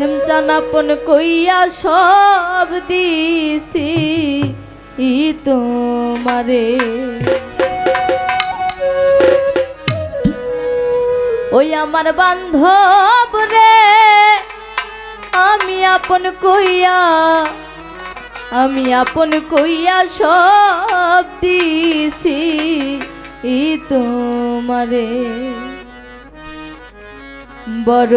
কাশেম চানাপন কইয়া সব দিছি। তোমারে। ওই আমার বান্ধব রে, আমি আপন কইয়া, আমি আপন কইয়া সব দিছি। ই তোমারে। বড়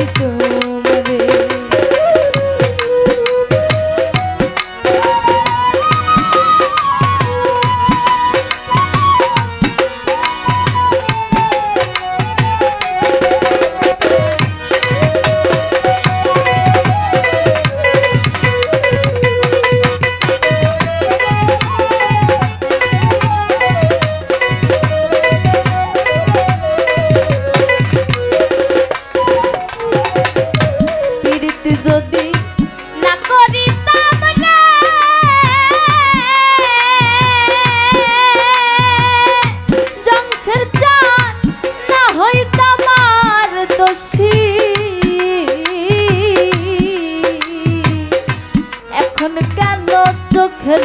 Mexico. যদি না করিতাম রে জংসের না হইতাম আর দোষী। এখন কেন চোখের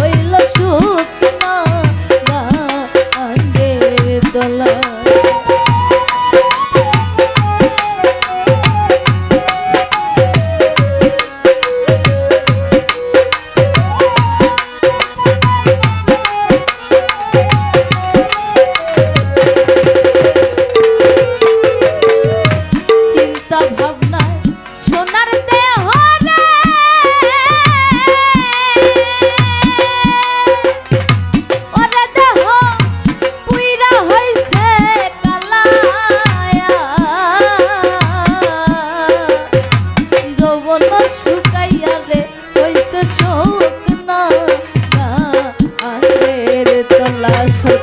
I'm